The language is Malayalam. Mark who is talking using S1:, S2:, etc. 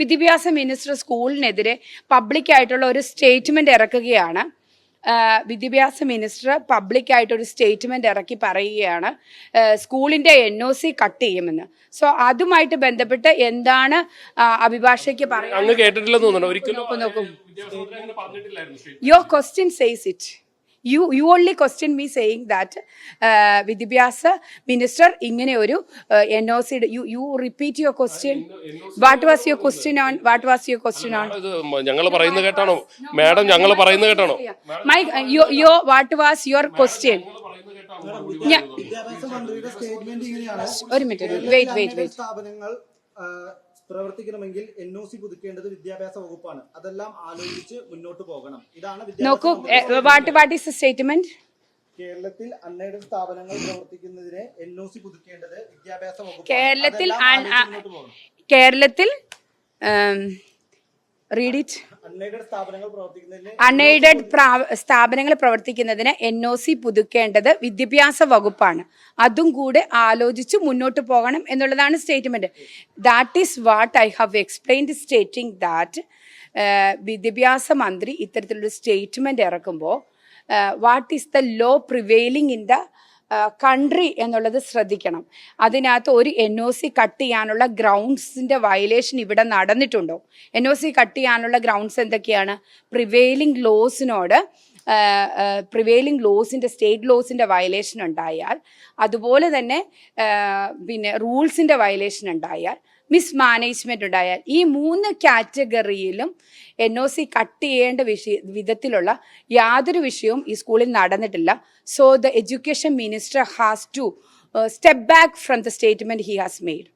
S1: വിദ്യാഭ്യാസ മിനിസ്റ്റർ സ്കൂളിനെതിരെ പബ്ലിക്കായിട്ടുള്ള ഒരു സ്റ്റേറ്റ്മെന്റ് ഇറക്കുകയാണ്. വിദ്യാഭ്യാസ മിനിസ്റ്റർ പബ്ലിക്കായിട്ടൊരു സ്റ്റേറ്റ്മെന്റ് ഇറക്കി പറയുകയാണ് സ്കൂളിന്റെ സ്കൂളിന്റെ എൻ ഒ സി കട്ട് ചെയ്യുമെന്ന്. സോ അതുമായിട്ട് ബന്ധപ്പെട്ട് എന്താണ് അഭിഭാഷയ്ക്ക് പറയുന്നത്
S2: യോ കേട്ടിട്ടില്ലെന്ന് തോന്നുന്നു ഒരിക്കലും
S1: നോക്കൂ, നോക്കൂ.
S2: വിദ്യാഭ്യാസ മന്ത്രി അങ്ങനെ പറഞ്ഞിട്ടില്ലായിരുന്നു sir.
S1: Your question says it you you only question me saying that വിദ്യാഭ്യാസ മിനിസ്റ്റർ ഇങ്ങനെ ഒരു N O C you you repeat your question what was your question on what was your question on
S2: ഞങ്ങൾ പറയുന്നത് കേട്ടാണോ? മാഡം ഞങ്ങൾ പറയുന്നത് കേട്ടാണോ?
S1: My yo what was your question ഒരു മിനിറ്റ്. വെയിറ്റ് വെയിറ്റ് വെയിറ്റ്
S3: സ്ഥാപനങ്ങൾ പ്രവർത്തിക്കണമെങ്കിൽ എൻ ഒ സി പുതുക്കേണ്ടത് വിദ്യാഭ്യാസ വകുപ്പാണ്. അതെല്ലാം ആലോചിച്ച് മുന്നോട്ട് പോകണം. ഇതാണ്
S1: നോക്കൂ വാട്ട് വാട്ട് ഈസ് സ്റ്റേറ്റ്മെന്റ്
S3: കേരളത്തിൽ അൺഎയ്ഡഡ് സ്ഥാപനങ്ങൾ പ്രവർത്തിക്കുന്നതിന് എൻ ഒ സി പുതുക്കേണ്ടത് വിദ്യാഭ്യാസ വകുപ്പ്
S1: കേരളത്തിൽ കേരളത്തിൽ റീഡ് ഇറ്റ്
S3: അൺഎയ്ഡഡ് സ്ഥാപനങ്ങൾ പ്രവർത്തിക്കുന്നതിന്
S1: എൻ ഒ സി പുതുക്കേണ്ടത് വിദ്യാഭ്യാസ വകുപ്പാണ്. അതും കൂടെ ആലോചിച്ച് മുന്നോട്ട് പോകണം എന്നുള്ളതാണ് statement. That is what I have explained stating that വിദ്യാഭ്യാസ മന്ത്രി ഇത്തരത്തിലൊരു statement ഇറക്കുമ്പോൾ what is the law prevailing in the country എന്നുള്ളത് ശ്രദ്ധിക്കണം. അതിനകത്ത് ഒരു എൻ ഒ സി കട്ട് ചെയ്യാനുള്ള ഗ്രൗണ്ട്സിന്റെ വയലേഷൻ ഇവിടെ നടന്നിട്ടുണ്ടോ? എൻ ഒ സി കട്ട് ചെയ്യാനുള്ള ഗ്രൗണ്ട്സ് എന്തൊക്കെയാണ്? പ്രിവെയിലിംഗ് ലോസിനോട് പ്രിവെയിലിംഗ് ലോസിന്റെ സ്റ്റേറ്റ് ലോസിന്റെ വയലേഷൻ ഉണ്ടായാൽ അതുപോലെ തന്നെ പിന്നെ റൂൾസിന്റെ വയലേഷൻ ഉണ്ടായാൽ മിസ് മാനേജ്മെന്റ് ഉണ്ടായാൽ ഈ മൂന്ന് കാറ്റഗറിയിലും എൻ ഒ സി കട്ട് ചെയ്യേണ്ട വിഷയ വിധത്തിലുള്ള യാതൊരു വിഷയവും ഈ സ്കൂളിൽ നടന്നിട്ടില്ല. So the education minister has to step back from the statement he has made